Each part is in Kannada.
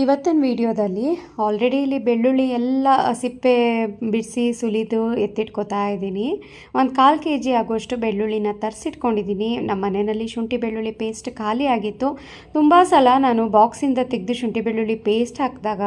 ಇವತ್ತಿನ ವಿಡಿಯೋದಲ್ಲಿ ಆಲ್ರೆಡಿ ಇಲ್ಲಿ ಬೆಳ್ಳುಳ್ಳಿ ಎಲ್ಲ ಸಿಪ್ಪೆ ಬಿಡಿಸಿ ಸುಲಿದು ಎತ್ತಿಟ್ಕೋತಾ ಇದ್ದೀನಿ. ಒಂದು ಕಾಲು ಕೆ ಜಿ ಆಗುವಷ್ಟು ಬೆಳ್ಳುಳ್ಳಿನ ತರಿಸಿಟ್ಕೊಂಡಿದ್ದೀನಿ. ನಮ್ಮ ಮನೆಯಲ್ಲಿ ಶುಂಠಿ ಬೆಳ್ಳುಳ್ಳಿ ಪೇಸ್ಟ್ ಖಾಲಿ ಆಗಿತ್ತು. ತುಂಬ ಸಲ ನಾನು ಬಾಕ್ಸಿಂದ ತೆಗೆದು ಶುಂಠಿ ಬೆಳ್ಳುಳ್ಳಿ ಪೇಸ್ಟ್ ಹಾಕಿದಾಗ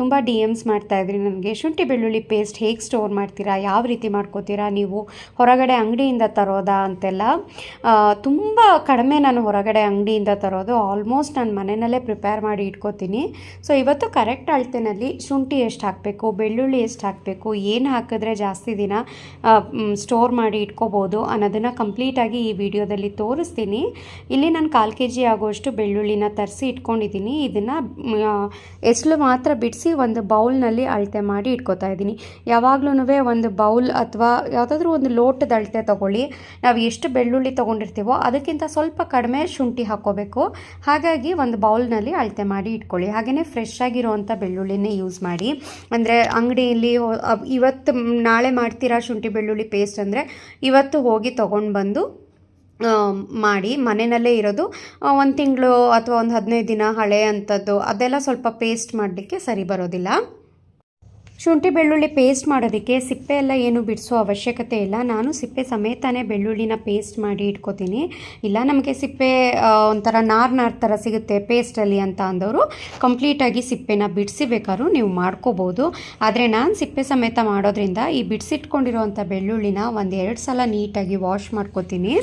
ತುಂಬ ಡಿ ಎಮ್ಸ್ ಮಾಡ್ತಾಯಿದ್ರಿ ನನಗೆ. ಶುಂಠಿ ಬೆಳ್ಳುಳ್ಳಿ ಪೇಸ್ಟ್ ಹೇಗೆ ಸ್ಟೋರ್ ಮಾಡ್ತೀರಾ? ಯಾವ ರೀತಿ ಮಾಡ್ಕೋತೀರಾ? ನೀವು ಹೊರಗಡೆ ಅಂಗಡಿಯಿಂದ ತರೋದಾ ಅಂತೆಲ್ಲ. ತುಂಬ ಕಡಿಮೆ ನಾನು ಹೊರಗಡೆ ಅಂಗಡಿಯಿಂದ ತರೋದು. ಆಲ್ಮೋಸ್ಟ್ ನಾನು ಮನೆಯಲ್ಲೇ ಪ್ರಿಪೇರ್ ಮಾಡಿ ಇಟ್ಕೋತೀನಿ. ಸೊ ಇವತ್ತು ಕರೆಕ್ಟ್ ಅಳತೆನಲ್ಲಿ ಶುಂಠಿ ಎಷ್ಟು ಹಾಕಬೇಕು, ಬೆಳ್ಳುಳ್ಳಿ ಎಷ್ಟು ಹಾಕಬೇಕು, ಏನು ಹಾಕಿದ್ರೆ ಜಾಸ್ತಿ ದಿನ ಸ್ಟೋರ್ ಮಾಡಿ ಇಟ್ಕೋಬೋದು ಅನ್ನೋದನ್ನು ಕಂಪ್ಲೀಟಾಗಿ ಈ ವಿಡಿಯೋದಲ್ಲಿ ತೋರಿಸ್ತೀನಿ. ಇಲ್ಲಿ ನಾನು ಕಾಲು ಕೆ ಜಿ ಆಗುವಷ್ಟು ಬೆಳ್ಳುಳ್ಳಿನ ತರಿಸಿ ಇಟ್ಕೊಂಡಿದ್ದೀನಿ. ಇದನ್ನು ಎಸ್ಲು ಮಾತ್ರ ಬಿಡಿಸಿ ಒಂದು ಬೌಲ್ನಲ್ಲಿ ಅಳತೆ ಮಾಡಿ ಇಟ್ಕೋತಾ ಇದ್ದೀನಿ. ಯಾವಾಗ್ಲೂ ಒಂದು ಬೌಲ್ ಅಥವಾ ಯಾವುದಾದ್ರೂ ಒಂದು ಲೋಟದ ಅಳತೆ ತೊಗೊಳ್ಳಿ. ನಾವು ಎಷ್ಟು ಬೆಳ್ಳುಳ್ಳಿ ತೊಗೊಂಡಿರ್ತೀವೋ ಅದಕ್ಕಿಂತ ಸ್ವಲ್ಪ ಕಡಿಮೆ ಶುಂಠಿ ಹಾಕ್ಕೋಬೇಕು. ಹಾಗಾಗಿ ಒಂದು ಬೌಲ್ನಲ್ಲಿ ಅಳತೆ ಮಾಡಿ ಇಟ್ಕೊಳ್ಳಿ. ಹಾಗೆಯೇ ಫ್ರೆಶ್ ಆಗಿರೋವಂಥ ಬೆಳ್ಳುಳ್ಳಿನೇ ಯೂಸ್ ಮಾಡಿ. ಅಂದರೆ ಅಂಗಡಿಯಲ್ಲಿ ಇವತ್ತು ನಾಳೆ ಮಾಡ್ತೀರಾ ಶುಂಠಿ ಬೆಳ್ಳುಳ್ಳಿ ಪೇಸ್ಟ್ ಅಂದರೆ ಇವತ್ತು ಹೋಗಿ ತೊಗೊಂಡು ಬಂದು ಮಾಡಿ ಮನೆಯಲ್ಲೇ ಇರೋದು ಒಂದು ತಿಂಗಳು ಅಥವಾ ಒಂದು ಹದಿನೈದು ದಿನ ಹಳೆ ಅಂಥದ್ದು ಅದೆಲ್ಲ ಸ್ವಲ್ಪ ಪೇಸ್ಟ್ ಮಾಡಲಿಕ್ಕೆ ಸರಿ ಬರೋದಿಲ್ಲ. ಶುಂಠಿ ಬೆಳ್ಳುಳ್ಳಿ ಪೇಸ್ಟ್ ಮಾಡೋದಕ್ಕೆ ಸಿಪ್ಪೆ ಎಲ್ಲ ಏನು ಬಿಡಿಸೋ ಅವಶ್ಯಕತೆ ಇಲ್ಲ. ನಾನು ಸಿಪ್ಪೆ ಸಮೇತನೇ ಬೆಳ್ಳುಳ್ಳಿನ ಪೇಸ್ಟ್ ಮಾಡಿ ಇಟ್ಕೋತೀನಿ. ಇಲ್ಲ, ನಮಗೆ ಸಿಪ್ಪೆ ಒಂಥರ ನಾರ್ ನಾರ್ ಥರ ಸಿಗುತ್ತೆ ಪೇಸ್ಟಲ್ಲಿ ಅಂತ ಅಂದವರು ಕಂಪ್ಲೀಟಾಗಿ ಸಿಪ್ಪೆನ ಬಿಡಿಸಿ ಬೇಕಾದ್ರೂ ನೀವು ಮಾಡ್ಕೋಬೋದು. ಆದರೆ ನಾನು ಸಿಪ್ಪೆ ಸಮೇತ ಮಾಡೋದ್ರಿಂದ ಈ ಬಿಡಿಸಿಟ್ಕೊಂಡಿರೋವಂಥ ಬೆಳ್ಳುಳ್ಳಿನ ಒಂದು ಎರಡು ಸಲ ನೀಟಾಗಿ ವಾಶ್ ಮಾಡ್ಕೋತೀನಿ.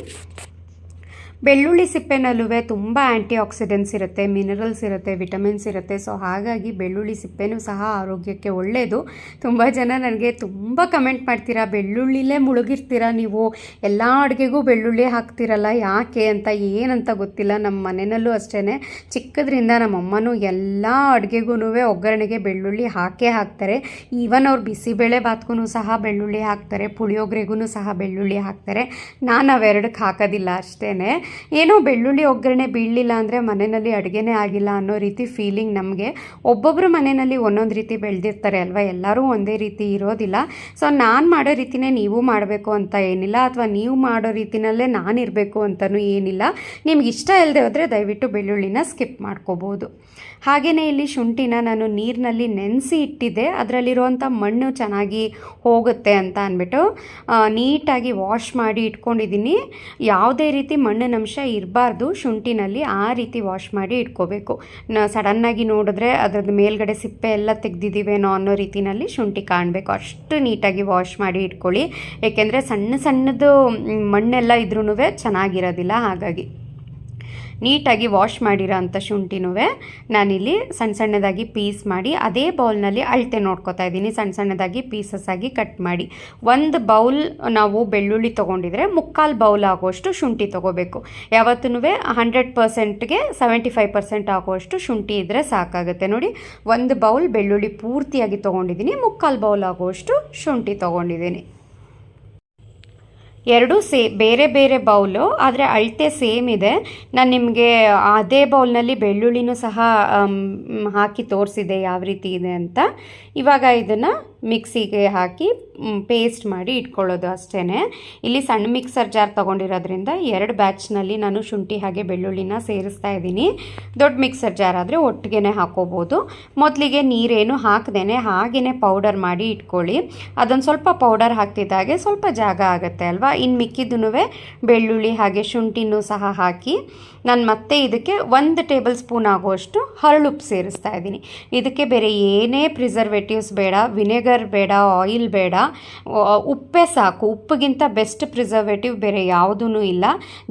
ಬೆಳ್ಳುಳ್ಳಿ ಸಿಪ್ಪೆನಲ್ಲೂ ತುಂಬ ಆ್ಯಂಟಿ ಆಕ್ಸಿಡೆಂಟ್ಸ್ ಇರುತ್ತೆ ಮಿನರಲ್ಸ್ ಇರುತ್ತೆ ವಿಟಮಿನ್ಸ್ ಇರುತ್ತೆ. ಸೊ ಹಾಗಾಗಿ ಬೆಳ್ಳುಳ್ಳಿ ಸಿಪ್ಪೆನೂ ಸಹ ಆರೋಗ್ಯಕ್ಕೆ ಒಳ್ಳೆಯದು ತುಂಬ ಜನ ನನಗೆ ತುಂಬ ಕಮೆಂಟ್ ಮಾಡ್ತೀರಾ, ಬೆಳ್ಳುಳ್ಳಿಲೇ ಮುಳುಗಿರ್ತೀರಾ ನೀವು? ಎಲ್ಲ ಅಡುಗೆಗೂ ಬೆಳ್ಳುಳ್ಳಿ ಹಾಕ್ತಿರಲ್ಲ, ಯಾಕೆ ಅಂತ, ಏನಂತ ಗೊತ್ತಿಲ್ಲ. ನಮ್ಮ ಮನೆಯಲ್ಲೂ ಅಷ್ಟೇ ಚಿಕ್ಕದ್ರಿಂದ ನಮ್ಮಮ್ಮನೂ ಎಲ್ಲ ಅಡುಗೆಗೂ ಒಗ್ಗರಣೆಗೆ ಬೆಳ್ಳುಳ್ಳಿ ಹಾಕೇ ಹಾಕ್ತಾರೆ. ಈವನ್ ಅವ್ರು ಬಿಸಿಬೇಳೆ ಬಾತ್ಗೂ ಸಹ ಬೆಳ್ಳುಳ್ಳಿ ಹಾಕ್ತಾರೆ ಪುಳಿಯೋಗ್ರೆಗೂ ಸಹ ಬೆಳ್ಳುಳ್ಳಿ ಹಾಕ್ತಾರೆ. ನಾನು ಅವೆರಡಕ್ಕೆ ಹಾಕೋದಿಲ್ಲ ಅಷ್ಟೇ ಏನೋ ಬೆಳ್ಳುಳ್ಳಿ ಒಗ್ಗರಣೆ ಬೀಳಲಿಲ್ಲ ಅಂದರೆ ಮನೆಯಲ್ಲಿ ಅಡುಗೆನೇ ಆಗಿಲ್ಲ ಅನ್ನೋ ರೀತಿ ಫೀಲಿಂಗ್ ನಮಗೆ. ಒಬ್ಬೊಬ್ಬರು ಮನೆಯಲ್ಲಿ ಒಂದೊಂದು ರೀತಿ ಬೆಳೆದಿರ್ತಾರೆ ಅಲ್ವಾ? ಎಲ್ಲರೂ ಒಂದೇ ರೀತಿ ಇರೋದಿಲ್ಲ. ಸೊ ನಾನು ಮಾಡೋ ರೀತಿನೇ ನೀವು ಮಾಡಬೇಕು ಅಂತ ಏನಿಲ್ಲ. ಅಥವಾ ನೀವು ಮಾಡೋ ರೀತಿನಲ್ಲೇ ನಾನು ಇರಬೇಕು ಅಂತಲೂ ಏನಿಲ್ಲ. ನಿಮ್ಗೆ ಇಷ್ಟ ಇಲ್ಲದೆ ಹೋದರೆ ದಯವಿಟ್ಟು ಬೆಳ್ಳುಳ್ಳಿನ ಸ್ಕಿಪ್ ಮಾಡ್ಕೋಬೋದು. ಹಾಗೆಯೇ ಇಲ್ಲಿ ಶುಂಠಿನ ನಾನು ನೀರಿನಲ್ಲಿ ನೆನೆಸಿ ಇಟ್ಟಿದ್ದೆ. ಅದರಲ್ಲಿರುವಂಥ ಮಣ್ಣು ಚೆನ್ನಾಗಿ ಹೋಗುತ್ತೆ ಅಂತ ಅಂದ್ಬಿಟ್ಟು ನೀಟಾಗಿ ವಾಶ್ ಮಾಡಿ ಇಟ್ಕೊಂಡಿದ್ದೀನಿ. ಯಾವುದೇ ರೀತಿ ಮಣ್ಣಿನ ಅಂಶ ಇರಬಾರ್ದು, ಶುಂಠಿನಲ್ಲಿ ಆ ರೀತಿ ವಾಶ್ ಮಾಡಿ ಇಟ್ಕೋಬೇಕು. ನ ಸಡನ್ನಾಗಿ ನೋಡಿದ್ರೆ ಅದ್ರದ್ದು ಮೇಲ್ಗಡೆ ಸಿಪ್ಪೆ ಎಲ್ಲ ತೆಗ್ದಿದ್ದೀವೇನೋ ಅನ್ನೋ ರೀತಿನಲ್ಲಿ ಶುಂಠಿ ಕಾಣಬೇಕು. ಅಷ್ಟು ನೀಟಾಗಿ ವಾಶ್ ಮಾಡಿ ಇಟ್ಕೊಳ್ಳಿ. ಏಕೆಂದರೆ ಸಣ್ಣ ಸಣ್ಣದು ಮಣ್ಣೆಲ್ಲ ಇದ್ರೂ ಚೆನ್ನಾಗಿರೋದಿಲ್ಲ ಹಾಗಾಗಿ. ನೀಟಾಗಿ ವಾಶ್ ಮಾಡಿರೋ ಅಂಥ ಶುಂಠಿನೂ ನಾನಿಲ್ಲಿ ಸಣ್ಣ ಸಣ್ಣದಾಗಿ ಪೀಸ್ ಮಾಡಿ ಅದೇ ಬೌಲ್ನಲ್ಲಿ ಅಳತೆ ನೋಡ್ಕೊತಾ ಇದ್ದೀನಿ. ಸಣ್ಣ ಸಣ್ಣದಾಗಿ ಪೀಸಸ್ ಆಗಿ ಕಟ್ ಮಾಡಿ. ಒಂದು ಬೌಲ್ ನಾವು ಬೆಳ್ಳುಳ್ಳಿ ತೊಗೊಂಡಿದ್ರೆ ಮುಕ್ಕಾಲು ಬೌಲ್ ಆಗುವಷ್ಟು ಶುಂಠಿ ತೊಗೋಬೇಕು. ಯಾವತ್ತೂ ಹಂಡ್ರೆಡ್ ಪರ್ಸೆಂಟ್ಗೆ ಸೆವೆಂಟಿ ಫೈವ್ ಪರ್ಸೆಂಟ್ ಆಗುವಷ್ಟು ಶುಂಠಿ ಇದ್ದರೆ ಸಾಕಾಗುತ್ತೆ. ನೋಡಿ, ಒಂದು ಬೌಲ್ ಬೆಳ್ಳುಳ್ಳಿ ಪೂರ್ತಿಯಾಗಿ ತೊಗೊಂಡಿದ್ದೀನಿ. ಮುಕ್ಕಾಲು ಬೌಲ್ ಆಗುವಷ್ಟು ಶುಂಠಿ ತೊಗೊಂಡಿದ್ದೀನಿ. ಎರಡೂ ಸೇ, ಬೇರೆ ಬೇರೆ ಬೌಲು, ಆದರೆ ಅಳತೆ ಸೇಮ್ ಇದೆ. ನಾನು ನಿಮಗೆ ಅದೇ ಬೌಲ್ನಲ್ಲಿ ಬೆಳ್ಳುಳ್ಳಿನೂ ಸಹ ಹಾಕಿ ತೋರಿಸಿದೆ, ಯಾವ ರೀತಿ ಇದೆ ಅಂತ. ಇವಾಗ ಇದನ್ನು ಮಿಕ್ಸಿಗೆ ಹಾಕಿ ಪೇಸ್ಟ್ ಮಾಡಿ ಇಟ್ಕೊಳ್ಳೋದು ಅಷ್ಟೇ ಇಲ್ಲಿ ಸಣ್ಣ ಮಿಕ್ಸರ್ ಜಾರ್ ತೊಗೊಂಡಿರೋದ್ರಿಂದ ಎರಡು ಬ್ಯಾಚ್ನಲ್ಲಿ ನಾನು ಶುಂಠಿ ಹಾಗೆ ಬೆಳ್ಳುಳ್ಳಿನ ಸೇರಿಸ್ತಾ ಇದ್ದೀನಿ. ದೊಡ್ಡ ಮಿಕ್ಸರ್ ಜಾರ್ ಆದರೆ ಒಟ್ಟಿಗೆ ಹಾಕೋಬೋದು. ಮೊದಲಿಗೆ ನೀರೇನು ಹಾಕ್ದೇ ಹಾಗೆಯೇ ಪೌಡರ್ ಮಾಡಿ ಇಟ್ಕೊಳ್ಳಿ. ಅದೊಂದು ಸ್ವಲ್ಪ ಪೌಡರ್ ಹಾಕ್ತಿದ್ದಾಗೆ ಸ್ವಲ್ಪ ಜಾಗ ಆಗುತ್ತೆ ಅಲ್ವಾ? ಇನ್ನು ಮಿಕ್ಕಿದ್ದೂ ಬೆಳ್ಳುಳ್ಳಿ ಹಾಗೆ ಶುಂಠಿನೂ ಸಹ ಹಾಕಿ. ನಾನು ಮತ್ತೆ ಇದಕ್ಕೆ ಒಂದು ಟೇಬಲ್ ಸ್ಪೂನ್ ಆಗುವಷ್ಟು ಹರಳುಪ್ಪು ಸೇರಿಸ್ತಾ ಇದ್ದೀನಿ. ಇದಕ್ಕೆ ಬೇರೆ ಏನೇ ಪ್ರಿಸರ್ವೇಟಿವ್ಸ್ ಬೇಡ, ವಿನೆಗರ್ ಬೇಡ, ಆಯಿಲ್ ಬೇಡ ಉಪ್ಪೇ ಸಾಕು. ಉಪ್ಪಿಗಿಂತ ಬೆಸ್ಟ್ ಪ್ರಿಸರ್ವೇಟಿವ್ ಬೇರೆ ಯಾವುದೂ ಇಲ್ಲ.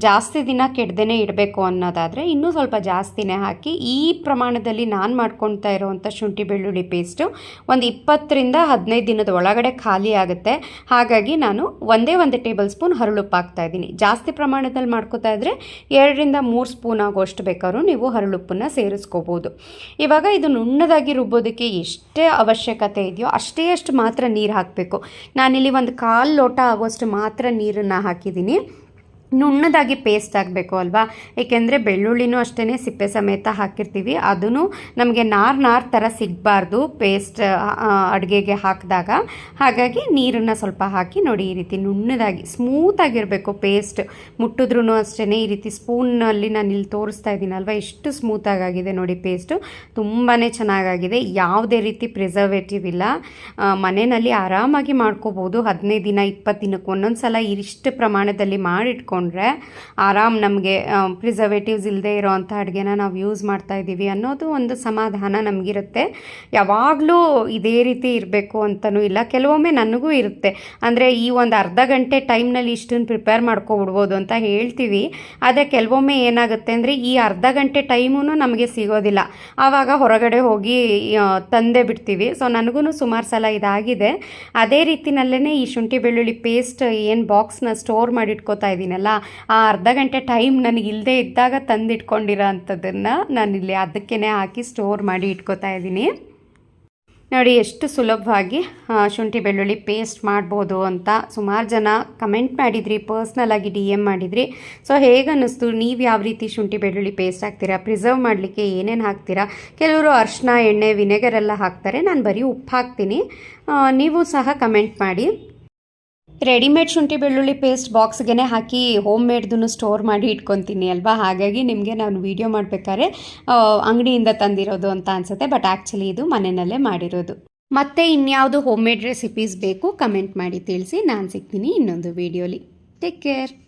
ಜಾಸ್ತಿ ದಿನ ಕೆಡ್ದೇ ಇಡಬೇಕು ಅನ್ನೋದಾದರೆ ಇನ್ನೂ ಸ್ವಲ್ಪ ಜಾಸ್ತಿನೇ ಹಾಕಿ, ಈ ಪ್ರಮಾಣದಲ್ಲಿ ನಾನು ಮಾಡ್ಕೊಳ್ತಾ ಇರೋವಂಥ ಶುಂಠಿ ಬೆಳ್ಳುಳ್ಳಿ ಪೇಸ್ಟು ಒಂದು ಇಪ್ಪತ್ತರಿಂದ ಹದಿನೈದು ದಿನದ ಒಳಗಡೆ ಖಾಲಿ ಆಗುತ್ತೆ. ಹಾಗಾಗಿ ನಾನು ಒಂದೇ ಒಂದು ಟೇಬಲ್ ಸ್ಪೂನ್ ಹರಳುಪ್ಪು ಹಾಕ್ತಾ ಇದ್ದೀನಿ. ಜಾಸ್ತಿ ಪ್ರಮಾಣದಲ್ಲಿ ಮಾಡ್ಕೋತಾ ಇದ್ದರೆ ಎರಡರಿಂದ ಮೂರು ಸ್ಪೂನ್ ಆಗೋಷ್ಟು ಬೇಕಾದ್ರೂ ನೀವು ಹರಳುಪ್ಪನ್ನ ಸೇರಿಸ್ಕೋಬೋದು. ಇವಾಗ ಇದು ನುಣ್ಣದಾಗಿ ರುಬ್ಬೋದಕ್ಕೆ ಎಷ್ಟೇ ಅವಶ್ಯಕತೆ ಇದೆಯೋ ಅಷ್ಟೇ ಅಷ್ಟು ಮಾತ್ರ ನೀರು ಹಾಕಬೇಕು. ನಾನಿಲ್ಲಿ ಒಂದು ಕಾಲು ಲೋಟ ಆಗೋಷ್ಟು ಮಾತ್ರ ನೀರನ್ನು ಹಾಕಿದ್ದೀನಿ. ನುಣ್ಣದಾಗಿ ಪೇಸ್ಟ್ ಆಗಬೇಕು ಅಲ್ವಾ? ಏಕೆಂದರೆ ಬೆಳ್ಳುಳ್ಳಿನೂ ಅಷ್ಟೇ ಸಿಪ್ಪೆ ಸಮೇತ ಹಾಕಿರ್ತೀವಿ. ಅದೂ ನಮಗೆ ನಾರ್ ನಾರ್ ಥರ ಸಿಗಬಾರ್ದು ಪೇಸ್ಟ್ ಅಡುಗೆಗೆ ಹಾಕಿದಾಗ. ಹಾಗಾಗಿ ನೀರನ್ನು ಸ್ವಲ್ಪ ಹಾಕಿ ನೋಡಿ ಈ ರೀತಿ ನುಣ್ಣದಾಗಿ ಸ್ಮೂತಾಗಿರಬೇಕು ಪೇಸ್ಟ್ ಮುಟ್ಟಿದ್ರೂ ಅಷ್ಟೇ ಈ ರೀತಿ ಸ್ಪೂನಲ್ಲಿ ನಾನು ಇಲ್ಲಿ ತೋರಿಸ್ತಾ ಇದ್ದೀನಲ್ವ ಎಷ್ಟು ಸ್ಮೂತಾಗಿದೆ ನೋಡಿ ಪೇಸ್ಟು ತುಂಬಾ ಚೆನ್ನಾಗಾಗಿದೆ. ಯಾವುದೇ ರೀತಿ ಪ್ರಿಸರ್ವೇಟಿವ್ ಇಲ್ಲ. ಮನೆಯಲ್ಲಿ ಆರಾಮಾಗಿ ಮಾಡ್ಕೋಬೋದು. ಹದಿನೈದು ದಿನ, ಇಪ್ಪತ್ತು ದಿನಕ್ಕೆ ಒಂದೊಂದು ಸಲ ಇಷ್ಟು ಪ್ರಮಾಣದಲ್ಲಿ ಮಾಡಿಟ್ಕೊಂಡ್ರೆ ಆರಾಮ್ ನಮಗೆ ಪ್ರಿಸರ್ವೇಟಿವ್ಸ್ ಇಲ್ಲದೆ ಇರೋವಂಥ ಅಡುಗೆನ ನಾವು ಯೂಸ್ ಮಾಡ್ತಾ ಇದ್ದೀವಿ ಅನ್ನೋದು ಒಂದು ಸಮಾಧಾನ ನಮಗಿರುತ್ತೆ. ಯಾವಾಗಲೂ ಇದೇ ರೀತಿ ಇರಬೇಕು ಅಂತಲೂ ಇಲ್ಲ, ಕೆಲವೊಮ್ಮೆ ನನಗೂ ಇರುತ್ತೆ. ಅಂದರೆ ಈ ಒಂದು ಅರ್ಧ ಗಂಟೆ ಟೈಮ್ನಲ್ಲಿ ಇಷ್ಟನ್ನು ಪ್ರಿಪೇರ್ ಮಾಡ್ಕೊಬಿಡ್ಬೋದು ಅಂತ ಹೇಳ್ತೀವಿ. ಆದರೆ ಕೆಲವೊಮ್ಮೆ ಏನಾಗುತ್ತೆ ಅಂದರೆ ಈ ಅರ್ಧ ಗಂಟೆ ಟೈಮೂ ನಮಗೆ ಸಿಗೋದಿಲ್ಲ. ಆವಾಗ ಹೊರಗಡೆ ಹೋಗಿ ತಂದೆ ಬಿಡ್ತೀವಿ. ಸೊ ನನಗೂ ಸುಮಾರು ಸಲ ಇದಾಗಿದೆ. ಅದೇ ರೀತಿನಲ್ಲೇ ಈ ಶುಂಠಿ ಬೆಳ್ಳುಳ್ಳಿ ಪೇಸ್ಟ್ ಏನು ಬಾಕ್ಸ್ನ ಸ್ಟೋರ್ ಮಾಡಿ ಇಟ್ಕೋತಾ ಇದ್ದೀನಲ್ಲ ಆ ಅರ್ಧ ಗಂಟೆ ಟೈಮ್ ನನಗೆ ಇಲ್ಲದೆ ಇದ್ದಾಗ ತಂದಿಟ್ಕೊಂಡಿರೋ ಅಂಥದ್ದನ್ನು ನಾನಿಲ್ಲಿ ಅದಕ್ಕೇ ಹಾಕಿ ಸ್ಟೋರ್ ಮಾಡಿ ಇಟ್ಕೋತಾ ಇದ್ದೀನಿ. ನೋಡಿ, ಎಷ್ಟು ಸುಲಭವಾಗಿ ಶುಂಠಿ ಬೆಳ್ಳುಳ್ಳಿ ಪೇಸ್ಟ್ ಮಾಡ್ಬೋದು ಅಂತ ಸುಮಾರು ಜನ ಕಮೆಂಟ್ ಮಾಡಿದ್ರಿ ಪರ್ಸ್ನಲಾಗಿ ಡಿ ಎಂ ಮಾಡಿದ್ರಿ. ಸೊ ಹೇಗೆ ಅನ್ನಿಸ್ತು ನೀವು ಯಾವ ರೀತಿ ಶುಂಠಿ ಬೆಳ್ಳುಳ್ಳಿ ಪೇಸ್ಟ್ ಹಾಕ್ತೀರಾ? ಪ್ರಿಸರ್ವ್ ಮಾಡಲಿಕ್ಕೆ ಏನೇನು ಹಾಕ್ತೀರಾ? ಕೆಲವರು ಅರ್ಶಿನ ಎಣ್ಣೆ ವಿನೆಗರ್ ಎಲ್ಲ ಹಾಕ್ತಾರೆ. ನಾನು ಬರೀ ಉಪ್ಪು ಹಾಕ್ತೀನಿ. ನೀವು ಸಹ ಕಮೆಂಟ್ ಮಾಡಿ. ರೆಡಿಮೇಡ್ ಶುಂಠಿ ಬೆಳ್ಳುಳ್ಳಿ ಪೇಸ್ಟ್ ಬಾಕ್ಸ್ಗೆ ಹಾಕಿ ಹೋಮ್ ಸ್ಟೋರ್ ಮಾಡಿ ಇಟ್ಕೊತೀನಿ ಅಲ್ವಾ? ಹಾಗಾಗಿ ನಿಮಗೆ ನಾನು ವೀಡಿಯೋ ಮಾಡಬೇಕಾದ್ರೆ ಅಂಗಡಿಯಿಂದ ತಂದಿರೋದು ಅಂತ ಅನಿಸುತ್ತೆ. ಬಟ್ ಆ್ಯಕ್ಚುಲಿ ಇದು ಮನೆಯಲ್ಲೇ ಮಾಡಿರೋದು. ಮತ್ತೆ ಇನ್ಯಾವುದು ಹೋಮ್ ಮೇಡ್ ರೆಸಿಪೀಸ್ ಬೇಕು, ಕಮೆಂಟ್ ಮಾಡಿ ತಿಳಿಸಿ. ನಾನು ಸಿಗ್ತೀನಿ ಇನ್ನೊಂದು ವೀಡಿಯೋಲಿ. Take care.